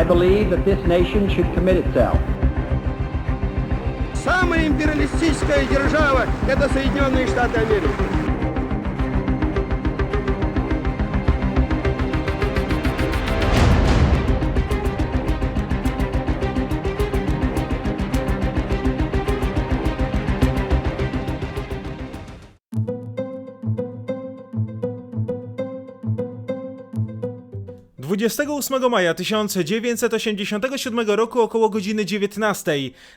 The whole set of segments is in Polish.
I believe that this nation should commit itself Самая империалистическая держава – это Соединенные Штаты Америки. – 28 maja 1987 roku około godziny 19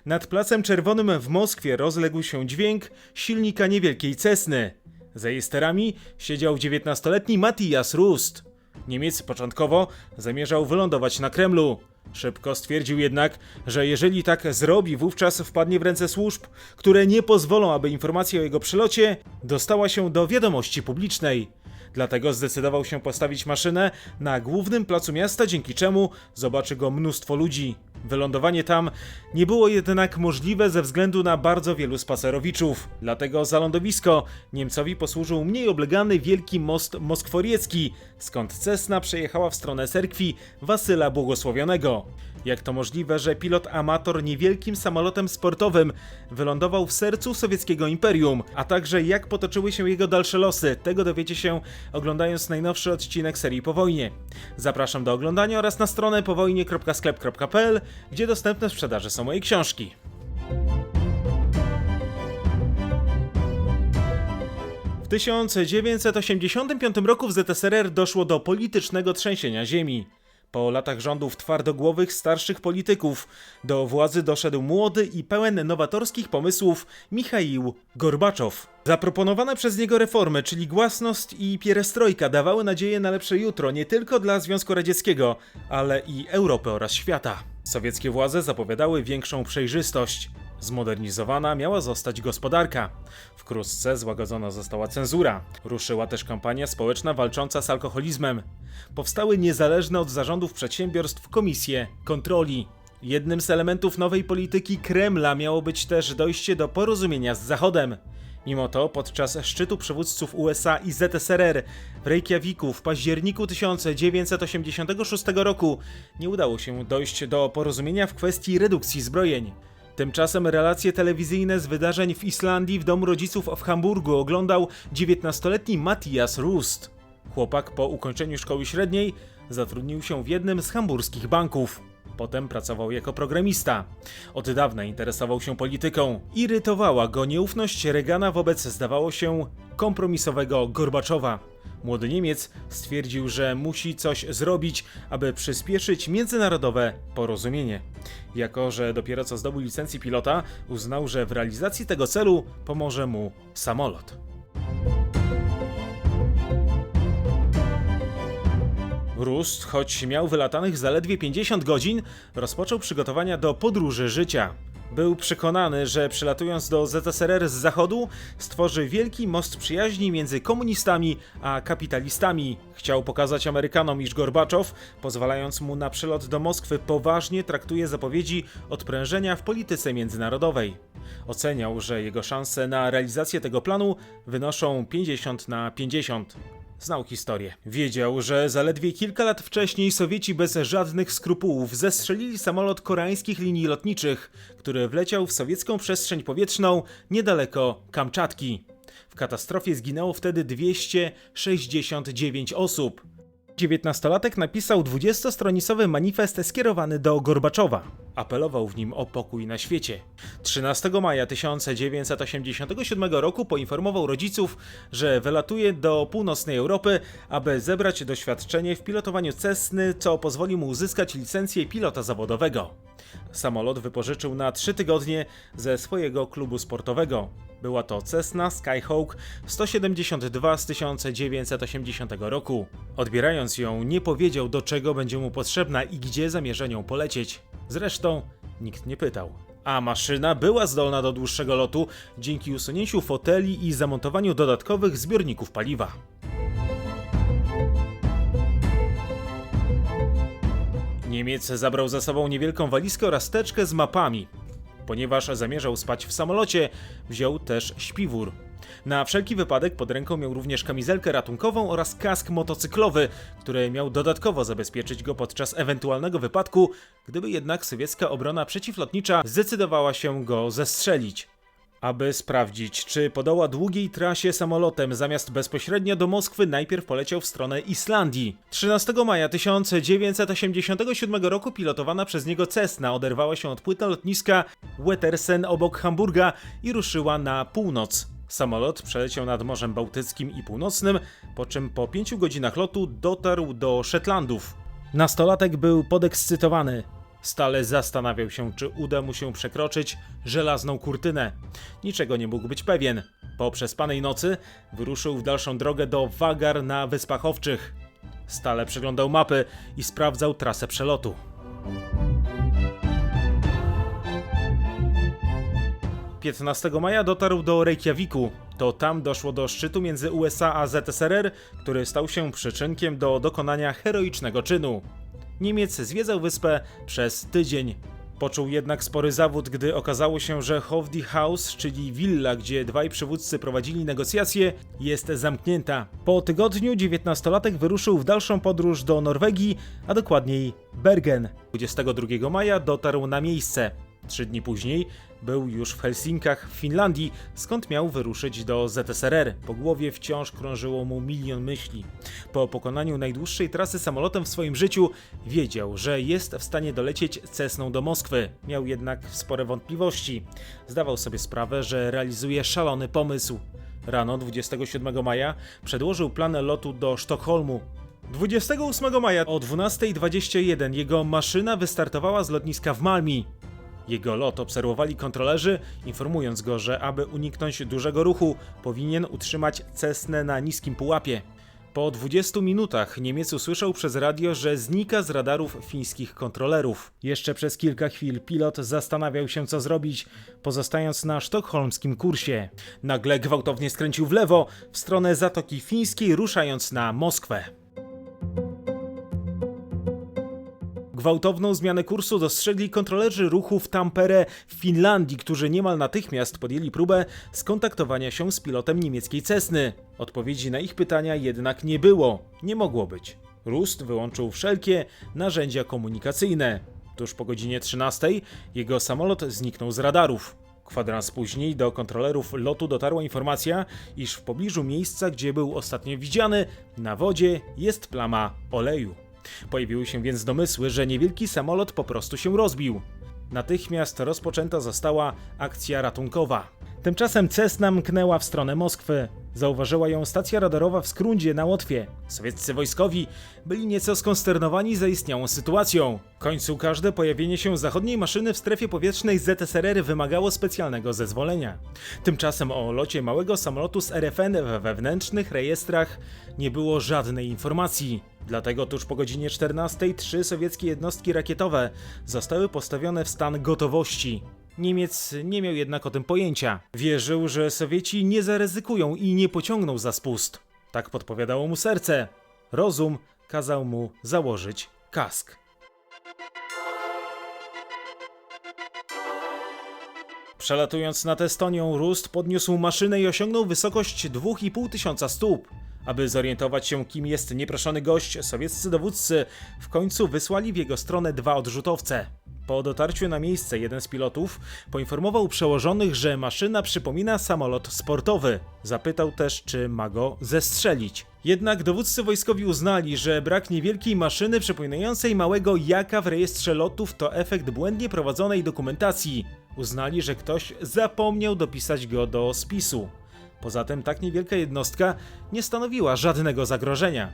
nad Placem Czerwonym w Moskwie rozległ się dźwięk silnika niewielkiej Cessny. Za jej sterami siedział 19-letni Matthias Rust. Niemiec początkowo zamierzał wylądować na Kremlu. Szybko stwierdził jednak, że jeżeli tak zrobi, wówczas wpadnie w ręce służb, które nie pozwolą, aby informacja o jego przylocie dostała się do wiadomości publicznej. Dlatego zdecydował się postawić maszynę na głównym placu miasta, dzięki czemu zobaczy go mnóstwo ludzi. Wylądowanie tam nie było jednak możliwe ze względu na bardzo wielu spacerowiczów. Dlatego za lądowisko Niemcowi posłużył mniej oblegany wielki most moskworiecki, skąd Cessna przejechała w stronę cerkwi Wasyla Błogosławionego. Jak to możliwe, że pilot amator niewielkim samolotem sportowym wylądował w sercu sowieckiego imperium, a także jak potoczyły się jego dalsze losy, tego dowiecie się oglądając najnowszy odcinek serii Po wojnie. Zapraszam do oglądania oraz na stronę powojnie.sklep.pl, gdzie dostępne w sprzedaży są moje książki. W 1985 roku w ZSRR doszło do politycznego trzęsienia ziemi. Po latach rządów twardogłowych starszych polityków do władzy doszedł młody i pełen nowatorskich pomysłów Michaił Gorbaczow. Zaproponowane przez niego reformy, czyli głasność i pierestrojka, dawały nadzieję na lepsze jutro nie tylko dla Związku Radzieckiego, ale i Europy oraz świata. Sowieckie władze zapowiadały większą przejrzystość. Zmodernizowana miała zostać gospodarka. Wkrótce złagodzona została cenzura. Ruszyła też kampania społeczna walcząca z alkoholizmem. Powstały niezależne od zarządów przedsiębiorstw komisje kontroli. Jednym z elementów nowej polityki Kremla miało być też dojście do porozumienia z Zachodem. Mimo to podczas szczytu przywódców USA i ZSRR w Reykjaviku w październiku 1986 roku nie udało się dojść do porozumienia w kwestii redukcji zbrojeń. Tymczasem relacje telewizyjne z wydarzeń w Islandii w domu rodziców w Hamburgu oglądał 19-letni Matthias Rust. Chłopak po ukończeniu szkoły średniej zatrudnił się w jednym z hamburskich banków. Potem pracował jako programista. Od dawna interesował się polityką. Irytowała go nieufność Reagana wobec, zdawało się, kompromisowego Gorbaczowa. Młody Niemiec stwierdził, że musi coś zrobić, aby przyspieszyć międzynarodowe porozumienie. Jako, że dopiero co zdobył licencję pilota, uznał, że w realizacji tego celu pomoże mu samolot. Rust, choć miał wylatanych zaledwie 50 godzin, rozpoczął przygotowania do podróży życia. Był przekonany, że przylatując do ZSRR z zachodu, stworzy wielki most przyjaźni między komunistami a kapitalistami. Chciał pokazać Amerykanom, iż Gorbaczow, pozwalając mu na przylot do Moskwy, poważnie traktuje zapowiedzi odprężenia w polityce międzynarodowej. Oceniał, że jego szanse na realizację tego planu wynoszą 50 na 50. Znał historię. Wiedział, że zaledwie kilka lat wcześniej Sowieci bez żadnych skrupułów zestrzelili samolot koreańskich linii lotniczych, który wleciał w sowiecką przestrzeń powietrzną niedaleko Kamczatki. W katastrofie zginęło wtedy 269 osób. Dziewiętnastolatek napisał 20-stronicowy manifest skierowany do Gorbaczowa. Apelował w nim o pokój na świecie. 13 maja 1987 roku poinformował rodziców, że wylatuje do północnej Europy, aby zebrać doświadczenie w pilotowaniu Cessny, co pozwoli mu uzyskać licencję pilota zawodowego. Samolot wypożyczył na 3 tygodnie ze swojego klubu sportowego. Była to Cessna Skyhawk 172 z 1980 roku. Odbierając ją, nie powiedział do czego będzie mu potrzebna i gdzie zamierza nią polecieć. Zresztą nikt nie pytał. A maszyna była zdolna do dłuższego lotu dzięki usunięciu foteli i zamontowaniu dodatkowych zbiorników paliwa. Niemiec zabrał ze sobą niewielką walizkę oraz teczkę z mapami. Ponieważ zamierzał spać w samolocie, wziął też śpiwór. Na wszelki wypadek pod ręką miał również kamizelkę ratunkową oraz kask motocyklowy, który miał dodatkowo zabezpieczyć go podczas ewentualnego wypadku, gdyby jednak sowiecka obrona przeciwlotnicza zdecydowała się go zestrzelić. Aby sprawdzić, czy podoła długiej trasie samolotem zamiast bezpośrednio do Moskwy, najpierw poleciał w stronę Islandii. 13 maja 1987 roku pilotowana przez niego Cessna oderwała się od płyty lotniska Wettersen obok Hamburga i ruszyła na północ. Samolot przeleciał nad Morzem Bałtyckim i Północnym, po czym po pięciu godzinach lotu dotarł do Szetlandów. Nastolatek był podekscytowany. Stale zastanawiał się, czy uda mu się przekroczyć żelazną kurtynę. Niczego nie mógł być pewien. Po przespanej nocy wyruszył w dalszą drogę do Wagar na Wyspach Owczych. Stale przeglądał mapy i sprawdzał trasę przelotu. Piętnastego maja dotarł do Reykjaviku. To tam doszło do szczytu między USA a ZSRR, który stał się przyczynkiem do dokonania heroicznego czynu. Niemiec zwiedzał wyspę przez tydzień. Poczuł jednak spory zawód, gdy okazało się, że Hovdi House, czyli willa, gdzie dwaj przywódcy prowadzili negocjacje, jest zamknięta. Po tygodniu dziewiętnastolatek wyruszył w dalszą podróż do Norwegii, a dokładniej Bergen. 22 maja dotarł na miejsce. Trzy dni później był już w Helsinkach w Finlandii, skąd miał wyruszyć do ZSRR. Po głowie wciąż krążyło mu milion myśli. Po pokonaniu najdłuższej trasy samolotem w swoim życiu wiedział, że jest w stanie dolecieć Cessną do Moskwy. Miał jednak spore wątpliwości. Zdawał sobie sprawę, że realizuje szalony pomysł. Rano 27 maja przedłożył plan lotu do Sztokholmu. 28 maja o 12.21 jego maszyna wystartowała z lotniska w Malmi. Jego lot obserwowali kontrolerzy, informując go, że aby uniknąć dużego ruchu, powinien utrzymać Cessnę na niskim pułapie. Po 20 minutach Niemiec usłyszał przez radio, że znika z radarów fińskich kontrolerów. Jeszcze przez kilka chwil pilot zastanawiał się, co zrobić, pozostając na sztokholmskim kursie. Nagle gwałtownie skręcił w lewo, w stronę Zatoki Fińskiej, ruszając na Moskwę. Gwałtowną zmianę kursu dostrzegli kontrolerzy ruchu w Tampere w Finlandii, którzy niemal natychmiast podjęli próbę skontaktowania się z pilotem niemieckiej Cessny. Odpowiedzi na ich pytania jednak nie było. Nie mogło być. Rust wyłączył wszelkie narzędzia komunikacyjne. Tuż po godzinie 13 jego samolot zniknął z radarów. Kwadrans później do kontrolerów lotu dotarła informacja, iż w pobliżu miejsca, gdzie był ostatnio widziany, na wodzie jest plama oleju. Pojawiły się więc domysły, że niewielki samolot po prostu się rozbił. Natychmiast rozpoczęta została akcja ratunkowa. Tymczasem Cessna mknęła w stronę Moskwy. Zauważyła ją stacja radarowa w Skrundzie na Łotwie. Sowieccy wojskowi byli nieco skonsternowani zaistniałą sytuacją. W końcu każde pojawienie się zachodniej maszyny w strefie powietrznej ZSRR wymagało specjalnego zezwolenia. Tymczasem o locie małego samolotu z RFN we wewnętrznych rejestrach nie było żadnej informacji. Dlatego tuż po godzinie 14 trzy sowieckie jednostki rakietowe zostały postawione w stan gotowości. Niemiec nie miał jednak o tym pojęcia. Wierzył, że Sowieci nie zaryzykują i nie pociągną za spust. Tak podpowiadało mu serce. Rozum kazał mu założyć kask. Przelatując nad Estonią, Rust podniósł maszynę i osiągnął wysokość 2,5 tysiąca stóp. Aby zorientować się, kim jest nieproszony gość, sowieccy dowódcy w końcu wysłali w jego stronę dwa odrzutowce. Po dotarciu na miejsce jeden z pilotów poinformował przełożonych, że maszyna przypomina samolot sportowy. Zapytał też, czy ma go zestrzelić. Jednak dowódcy wojskowi uznali, że brak niewielkiej maszyny przypominającej małego jaka w rejestrze lotów to efekt błędnie prowadzonej dokumentacji. Uznali, że ktoś zapomniał dopisać go do spisu. Poza tym tak niewielka jednostka nie stanowiła żadnego zagrożenia.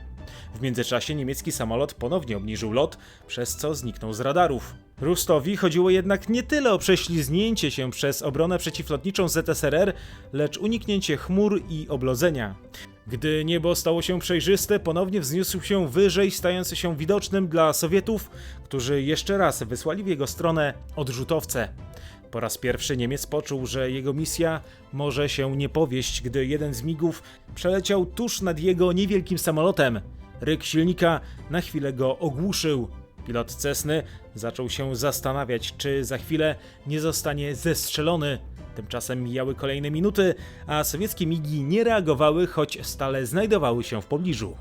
W międzyczasie niemiecki samolot ponownie obniżył lot, przez co zniknął z radarów. Rustowi chodziło jednak nie tyle o prześlizgnięcie się przez obronę przeciwlotniczą ZSRR, lecz uniknięcie chmur i oblodzenia. Gdy niebo stało się przejrzyste, ponownie wzniósł się wyżej, stając się widocznym dla Sowietów, którzy jeszcze raz wysłali w jego stronę odrzutowce. Po raz pierwszy Niemiec poczuł, że jego misja może się nie powieść, gdy jeden z migów przeleciał tuż nad jego niewielkim samolotem. Ryk silnika na chwilę go ogłuszył. Pilot Cessny zaczął się zastanawiać, czy za chwilę nie zostanie zestrzelony. Tymczasem mijały kolejne minuty, a sowieckie migi nie reagowały, choć stale znajdowały się w pobliżu.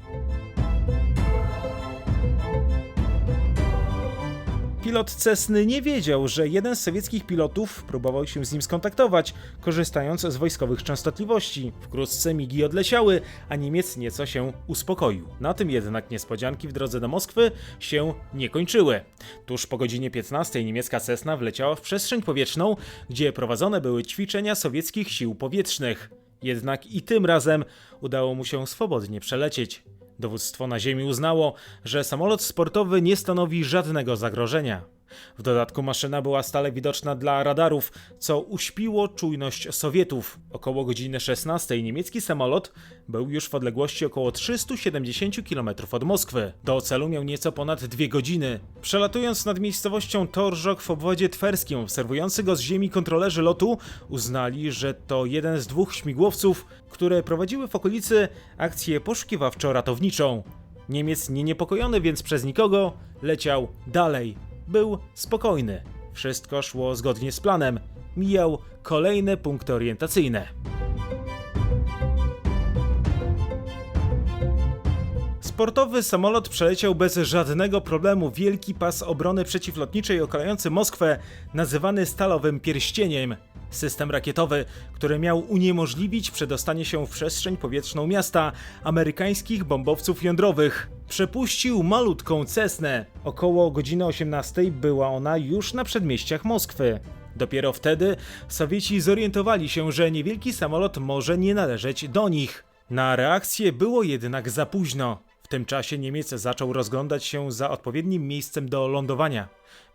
Pilot Cessny nie wiedział, że jeden z sowieckich pilotów próbował się z nim skontaktować, korzystając z wojskowych częstotliwości. Wkrótce migi odleciały, a Niemiec nieco się uspokoił. Na tym jednak niespodzianki w drodze do Moskwy się nie kończyły. Tuż po godzinie 15 niemiecka Cessna wleciała w przestrzeń powietrzną, gdzie prowadzone były ćwiczenia sowieckich sił powietrznych. Jednak i tym razem udało mu się swobodnie przelecieć. Dowództwo na ziemi uznało, że samolot sportowy nie stanowi żadnego zagrożenia. W dodatku maszyna była stale widoczna dla radarów, co uśpiło czujność Sowietów. Około godziny 16 niemiecki samolot był już w odległości około 370 km od Moskwy. Do celu miał nieco ponad dwie godziny. Przelatując nad miejscowością Torzok w obwodzie twerskim, obserwujący go z ziemi kontrolerzy lotu uznali, że to jeden z dwóch śmigłowców, które prowadziły w okolicy akcję poszukiwawczo-ratowniczą. Niemiec nie niepokojony więc przez nikogo leciał dalej. Był spokojny. Wszystko szło zgodnie z planem. Mijał kolejne punkty orientacyjne. Sportowy samolot przeleciał bez żadnego problemu wielki pas obrony przeciwlotniczej okalający Moskwę, nazywany stalowym pierścieniem. System rakietowy, który miał uniemożliwić przedostanie się w przestrzeń powietrzną miasta amerykańskich bombowców jądrowych. Przepuścił malutką Cessnę. Około godziny 18 była ona już na przedmieściach Moskwy. Dopiero wtedy Sowieci zorientowali się, że niewielki samolot może nie należeć do nich. Na reakcję było jednak za późno. Tym czasie Niemiec zaczął rozglądać się za odpowiednim miejscem do lądowania.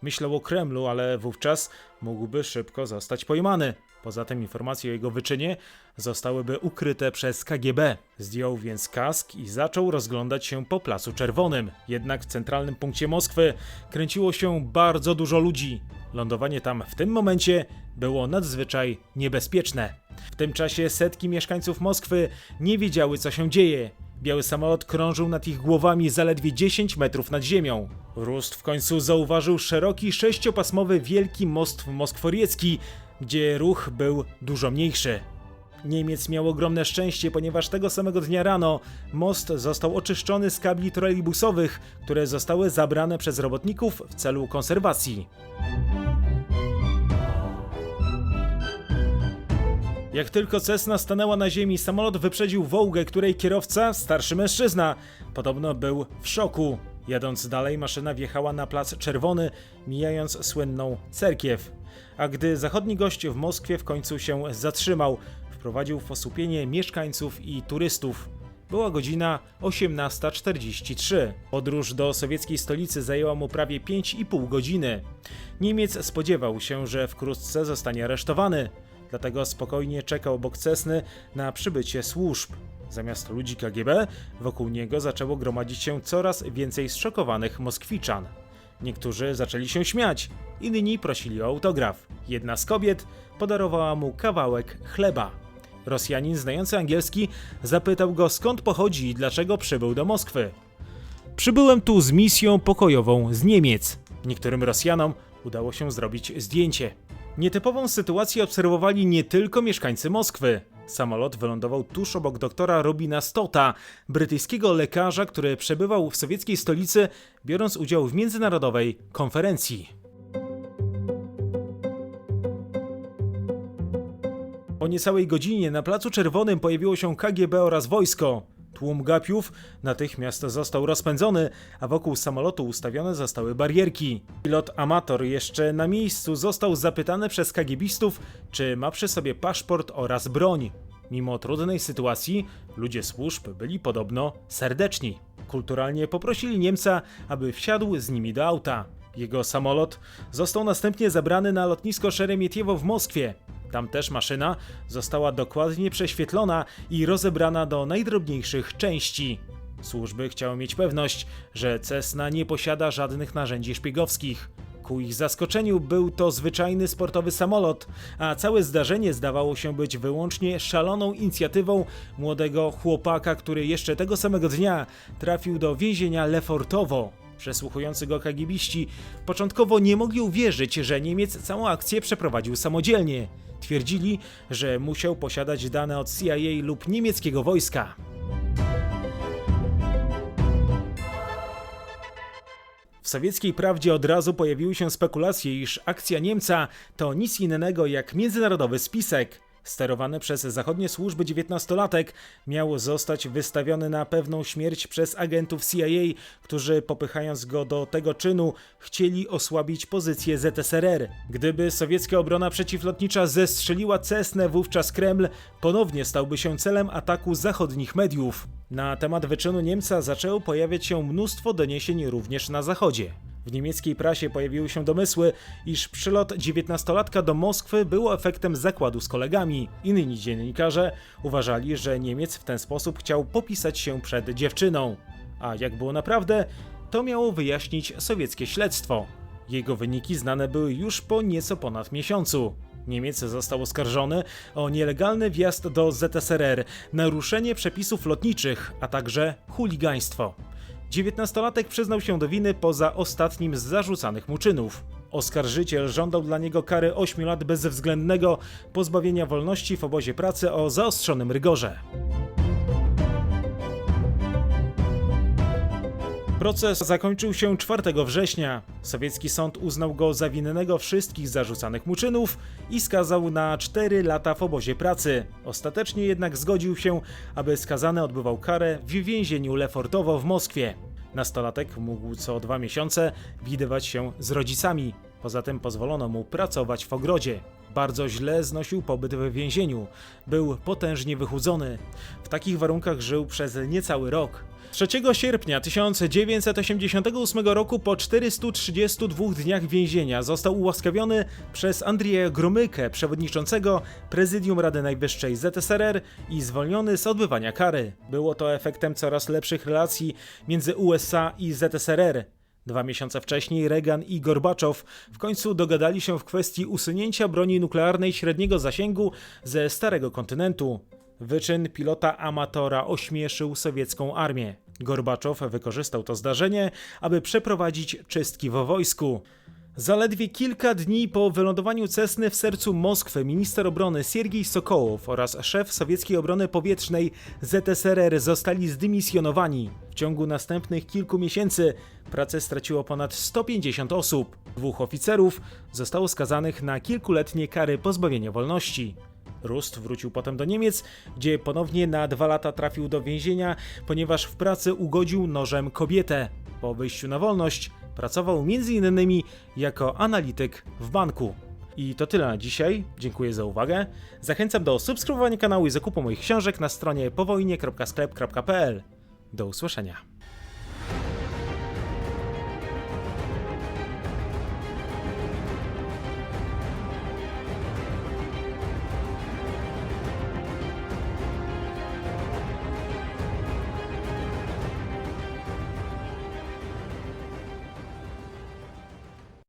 Myślał o Kremlu, ale wówczas mógłby szybko zostać pojmany. Poza tym informacje o jego wyczynie zostałyby ukryte przez KGB. Zdjął więc kask i zaczął rozglądać się po Placu Czerwonym. Jednak w centralnym punkcie Moskwy kręciło się bardzo dużo ludzi. Lądowanie tam w tym momencie było nadzwyczaj niebezpieczne. W tym czasie setki mieszkańców Moskwy nie wiedziały, co się dzieje. Biały samolot krążył nad ich głowami zaledwie 10 metrów nad ziemią. Rust w końcu zauważył szeroki, sześciopasmowy wielki most moskworiecki, gdzie ruch był dużo mniejszy. Niemiec miał ogromne szczęście, ponieważ tego samego dnia rano most został oczyszczony z kabli trolejbusowych, które zostały zabrane przez robotników w celu konserwacji. Jak tylko Cessna stanęła na ziemi, samolot wyprzedził Wołgę, której kierowca, starszy mężczyzna, podobno był w szoku. Jadąc dalej, maszyna wjechała na plac Czerwony, mijając słynną cerkiew. A gdy zachodni gość w Moskwie w końcu się zatrzymał, wprowadził w osłupienie mieszkańców i turystów. Była godzina 18.43. Podróż do sowieckiej stolicy zajęła mu prawie 5,5 godziny. Niemiec spodziewał się, że wkrótce zostanie aresztowany, dlatego spokojnie czekał obok Cessny na przybycie służb. Zamiast ludzi KGB, wokół niego zaczęło gromadzić się coraz więcej zszokowanych Moskwiczan. Niektórzy zaczęli się śmiać, inni prosili o autograf. Jedna z kobiet podarowała mu kawałek chleba. Rosjanin znający angielski zapytał go skąd pochodzi i dlaczego przybył do Moskwy. Przybyłem tu z misją pokojową z Niemiec. Niektórym Rosjanom udało się zrobić zdjęcie. Nietypową sytuację obserwowali nie tylko mieszkańcy Moskwy. Samolot wylądował tuż obok doktora Robina Stota, brytyjskiego lekarza, który przebywał w sowieckiej stolicy, biorąc udział w międzynarodowej konferencji. Po niecałej godzinie na Placu Czerwonym pojawiło się KGB oraz wojsko. Tłum gapiów natychmiast został rozpędzony, a wokół samolotu ustawione zostały barierki. Pilot amator jeszcze na miejscu został zapytany przez KGBistów, czy ma przy sobie paszport oraz broń. Mimo trudnej sytuacji, ludzie służb byli podobno serdeczni. Kulturalnie poprosili Niemca, aby wsiadł z nimi do auta. Jego samolot został następnie zabrany na lotnisko Szeremietiewo w Moskwie. Tam też maszyna została dokładnie prześwietlona i rozebrana do najdrobniejszych części. Służby chciały mieć pewność, że Cessna nie posiada żadnych narzędzi szpiegowskich. Ku ich zaskoczeniu był to zwyczajny sportowy samolot, a całe zdarzenie zdawało się być wyłącznie szaloną inicjatywą młodego chłopaka, który jeszcze tego samego dnia trafił do więzienia Lefortowo. Przesłuchujący go kagibiści początkowo nie mogli uwierzyć, że Niemiec całą akcję przeprowadził samodzielnie. Twierdzili, że musiał posiadać dane od CIA lub niemieckiego wojska. W sowieckiej prawdzie od razu pojawiły się spekulacje, iż akcja Niemca to nic innego jak międzynarodowy spisek. Sterowany przez zachodnie służby dziewiętnastolatek miał zostać wystawiony na pewną śmierć przez agentów CIA, którzy popychając go do tego czynu chcieli osłabić pozycję ZSRR. Gdyby sowiecka obrona przeciwlotnicza zestrzeliła Cessnę, wówczas Kreml ponownie stałby się celem ataku zachodnich mediów. Na temat wyczynu Niemca zaczęło pojawiać się mnóstwo doniesień również na zachodzie. W niemieckiej prasie pojawiły się domysły, iż przylot dziewiętnastolatka do Moskwy był efektem zakładu z kolegami. Inni dziennikarze uważali, że Niemiec w ten sposób chciał popisać się przed dziewczyną. A jak było naprawdę, to miało wyjaśnić sowieckie śledztwo. Jego wyniki znane były już po nieco ponad miesiącu. Niemiec został oskarżony o nielegalny wjazd do ZSRR, naruszenie przepisów lotniczych, a także chuligaństwo. Dziewiętnastolatek przyznał się do winy poza ostatnim z zarzucanych mu czynów. Oskarżyciel żądał dla niego kary 8 lat bezwzględnego pozbawienia wolności w obozie pracy o zaostrzonym rygorze. Proces zakończył się 4 września. Sowiecki sąd uznał go za winnego wszystkich zarzucanych mu czynów i skazał na 4 lata w obozie pracy. Ostatecznie jednak zgodził się, aby skazany odbywał karę w więzieniu Lefortowo w Moskwie. Nastolatek mógł co dwa miesiące widywać się z rodzicami. Poza tym pozwolono mu pracować w ogrodzie. Bardzo źle znosił pobyt w więzieniu. Był potężnie wychudzony. W takich warunkach żył przez niecały rok. 3 sierpnia 1988 roku po 432 dniach więzienia został ułaskawiony przez Andrzeja Gromykę, przewodniczącego Prezydium Rady Najwyższej ZSRR i zwolniony z odbywania kary. Było to efektem coraz lepszych relacji między USA i ZSRR. Dwa miesiące wcześniej Reagan i Gorbaczow w końcu dogadali się w kwestii usunięcia broni nuklearnej średniego zasięgu ze Starego Kontynentu. Wyczyn pilota amatora ośmieszył sowiecką armię. Gorbaczow wykorzystał to zdarzenie, aby przeprowadzić czystki w wojsku. Zaledwie kilka dni po wylądowaniu Cessny w sercu Moskwy minister obrony Siergiej Sokołow oraz szef sowieckiej obrony powietrznej ZSRR zostali zdymisjonowani. W ciągu następnych kilku miesięcy pracę straciło ponad 150 osób. Dwóch oficerów zostało skazanych na kilkuletnie kary pozbawienia wolności. Rust wrócił potem do Niemiec, gdzie ponownie na dwa lata trafił do więzienia, ponieważ w pracy ugodził nożem kobietę. Po wyjściu na wolność pracował m.in. jako analityk w banku. I to tyle na dzisiaj. Dziękuję za uwagę. Zachęcam do subskrybowania kanału i zakupu moich książek na stronie powojnie.sklep.pl. Do usłyszenia.